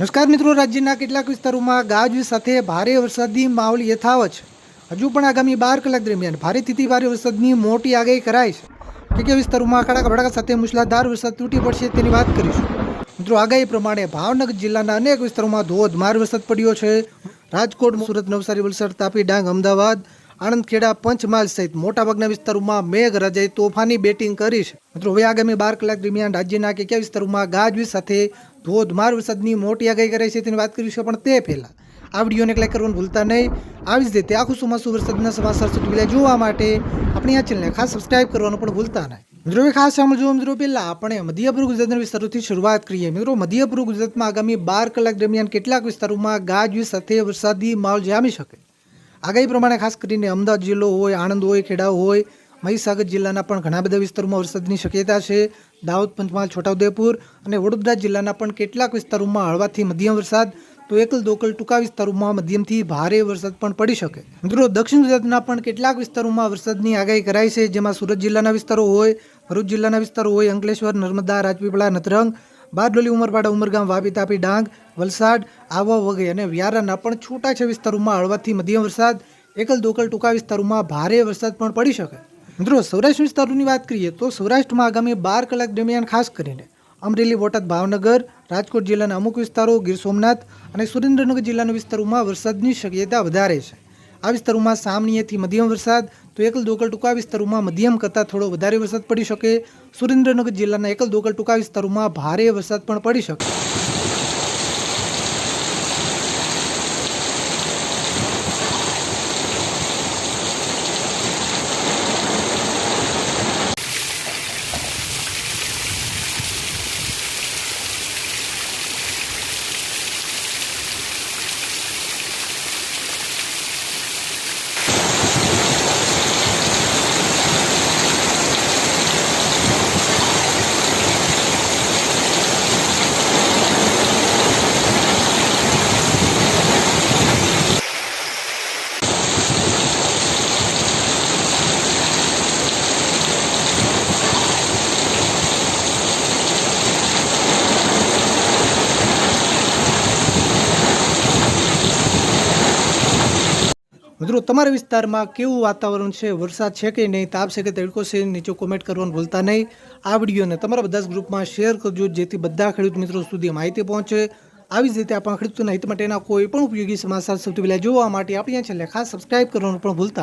નમસ્કાર મિત્રો, રાજ્યના કેટલાક વિસ્તારોમાં ગાજવીજ સાથે ભારે વરસાદની માહોલ યથાવત હજુ પણ આગામી બાર કલાક દરમિયાન ભારેથી ભારે વરસાદની મોટી આગાહી કરાઈ છે. કે કે વિસ્તારોમાં કડાકા ભડાકા સાથે મુશળધાર વરસાદ તૂટી પડશે તેની વાત કરીશું. મિત્રો, આગાહી પ્રમાણે ભાવનગર જિલ્લાના અનેક વિસ્તારોમાં ધોધમાર વરસાદ પડ્યો છે. રાજકોટ, સુરત, નવસારી, વલસાડ, તાપી, ડાંગ, અમદાવાદ આણંદ ખેડા પંચમહાલ સહિત મોટાભાગના વિસ્તારોમાં મેઘરાજાએ તોફાની બેટિંગ કરી છે. મિત્રો, હવે આગામી બાર કલાક દરમિયાન રાજ્યના કે કયા વિસ્તારોમાં ગાજવીજ સાથે ધોધમાર વરસાદની મોટી આગાહી કરાઈ છે તેની વાત કરીશું પણ તે પહેલાં. આ વિડીયોને ક્લિક કરવાનું ભૂલતા નહીં. આવી જ રીતે આખું ચોમાસું વરસાદના સમાચાર સુધી જોવા માટે આપણી આ ચેનલને ખાસ સબસ્ક્રાઇબ કરવાનું પણ ભૂલતા નહીં. મિત્રો ખાસ સાંભળજો મિત્રો, પહેલાં આપણે મધ્યપૂર્વ ગુજરાતના વિસ્તારોથી શરૂઆત કરીએ. મિત્રો, મધ્યપૂર્વ ગુજરાતમાં આગામી બાર કલાક દરમિયાન કેટલાક વિસ્તારોમાં ગાજવીજ સાથે વરસાદી માહોલ જામી શકે. આગાહી પ્રમાણે ખાસ કરીને અમદાવાદ જિલ્લો હોય, આણંદ હોય, ખેડા હોય મહીસાગર જિલ્લાના પણ ઘણા બધા વિસ્તારોમાં વરસાદની શક્યતા છે. દાહોદ, પંચમહાલ, છોટાઉદેપુર અને વડોદરા જિલ્લાના પણ કેટલાક વિસ્તારોમાં હળવાથી મધ્યમ વરસાદ, તો એકલ દોકલ ટૂંકા વિસ્તારોમાં મધ્યમથી ભારે વરસાદ પણ પડી શકે. મિત્રો, દક્ષિણ ગુજરાતના પણ કેટલાક વિસ્તારોમાં વરસાદની આગાહી કરાઈ છે, જેમાં સુરત જિલ્લાના વિસ્તારો હોય, ભરૂચ જિલ્લાના વિસ્તારો હોય, અંકલેશ્વર, નર્મદા, રાજપીપળા નતરંગ બારડોલી, ઉમરપાડા, ઉમરગામ, વાપી, તાપી, ડાંગ, વલસાડ, આવા વગેરે અને વ્યારાના પણ છૂટા છે વિસ્તારોમાં હળવાથી મધ્યમ વરસાદ, એકલ દોકલ ટૂંકા વિસ્તારોમાં ભારે વરસાદ પણ પડી શકે. મિત્રો સૌરાષ્ટ્ર વિસ્તારોની વાત કરીએ તો સૌરાષ્ટ્રમાં આગામી બાર કલાક દરમિયાન ખાસ કરીને અમરેલી, બોટાદ, ભાવનગર, રાજકોટ જિલ્લાના અમુક વિસ્તારો, ગીર સોમનાથ અને સુરેન્દ્રનગર જિલ્લાના વિસ્તારોમાં વરસાદની શક્યતા વધારે છે. આ વિસ્તારોમાં સામાન્યથી મધ્યમ વરસાદ, તો એકલ દોકલ ટૂંકા વિસ્તારોમાં મધ્યમ કરતાં થોડો વધારે વરસાદ પડી શકે. સુરેન્દ્રનગર જિલ્લાના એકલ દોકલ ટૂંકા વિસ્તારોમાં ભારે વરસાદ પણ પડી શકે. મિત્રો, તમારા વિસ્તારમાં કેવું વાતાવરણ છે? વરસાદ છે કે નહીં? તાપ છે કે તડકો છે? નીચે કોમેન્ટ કરવાનું ભૂલતા નહીં. આ વિડીયોને તમારા બધા જ ગ્રુપમાં શેર કરજો, જેથી બધા ખેડૂત મિત્રો સુધી માહિતી પહોંચે. આવી જ રીતે આપણા ખેડૂતોના હિત માટેના કોઈ પણ ઉપયોગી સમાચાર સૌથી પહેલાં જોવા માટે આપણી ચેનલને ખાસ સબસ્ક્રાઇબ કરવાનું પણ ભૂલતા